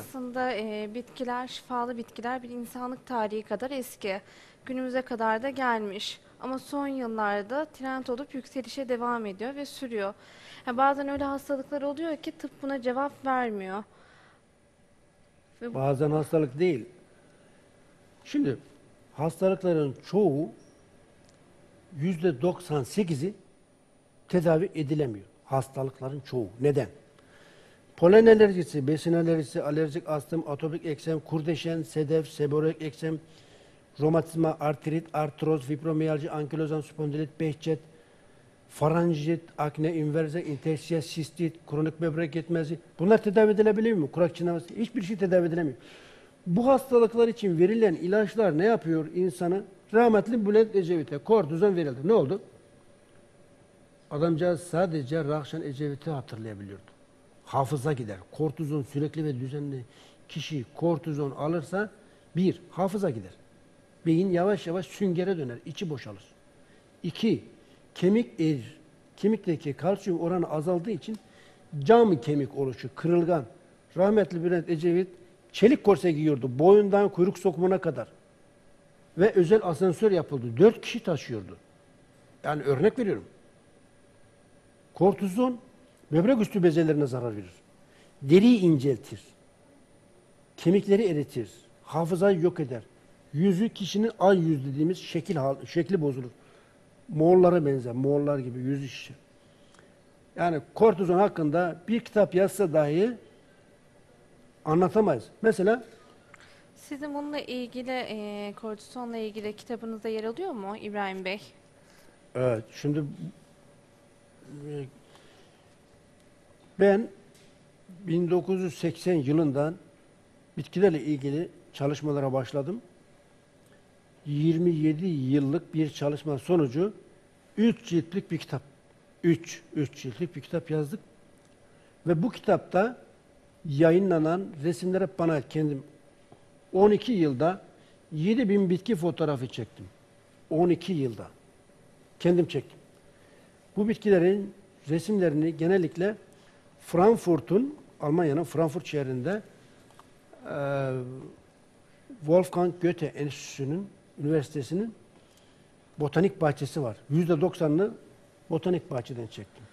Aslında e, bitkiler, şifalı bitkiler bir insanlık tarihi kadar eski. Günümüze kadar da gelmiş. Ama son yıllarda trend olup yükselişe devam ediyor ve sürüyor. Ha, bazen öyle hastalıklar oluyor ki tıp buna cevap vermiyor. Ve bu- Bazen hastalık değil. Şimdi hastalıkların çoğu yüzde 98'i tedavi edilemiyor. Hastalıkların çoğu. Neden? Polen alerjisi, besin alerjisi, alerjik astım, atopik eksem, kurdeşen, sedef, seborreik eksem, romatizma, artrit, artroz, fibromiyalji, ankilozan spondilit, behçet, faranjit, akne, inverze, interstiyel sistit, kronik böbrek yetmezliği. Bunlar tedavi edilebiliyor mu? Kurak çınlaması. Hiçbir şey tedavi edilemiyor. Bu hastalıklar için verilen ilaçlar ne yapıyor insanı? Rahmetli Bülent Ecevit'e kortizon verildi. Ne oldu? Adamcağız sadece Rahşan Ecevit'i hatırlayabiliyordu. Hafıza gider. Kortizon sürekli ve düzenli kişi kortizon alırsa bir, hafıza gider. Beyin yavaş yavaş süngere döner, içi boşalır. İki, kemik erir. Kemikteki kalsiyum oranı azaldığı için cam kemik oluşu, kırılgan. Rahmetli Bülent Ecevit çelik korse giyiyordu. Boyundan kuyruk sokumuna kadar. Ve özel asansör yapıldı. Dört kişi taşıyordu. Yani örnek veriyorum. Kortizon böbrek üstü bezelerine zarar verir. Deriyi inceltir. Kemikleri eritir. Hafızayı yok eder. Yüzü kişinin ay yüz dediğimiz şekil şekli bozulur. Moğollara benzer. Moğollar gibi yüzü şişer. Yani kortizon hakkında bir kitap yazsa dahi anlatamayız. Mesela Sizin bununla ilgili, e, kortizonla ilgili kitabınızda yer alıyor mu İbrahim Bey? Evet, şimdi e, ben 1980 yılından bitkilerle ilgili çalışmalara başladım. 27 yıllık bir çalışma sonucu 3 ciltlik bir kitap. 3, 3 ciltlik bir kitap yazdık. Ve bu kitapta yayınlanan resimler hep bana kendim 12 yılda 7000 bitki fotoğrafı çektim. 12 yılda. Kendim çektim. Bu bitkilerin resimlerini genellikle Frankfurt'un, Almanya'nın Frankfurt şehrinde eee, Wolfgang Goethe Enstitüsü'nün, üniversitesinin botanik bahçesi var. Yüzde doksanını botanik bahçeden çektim.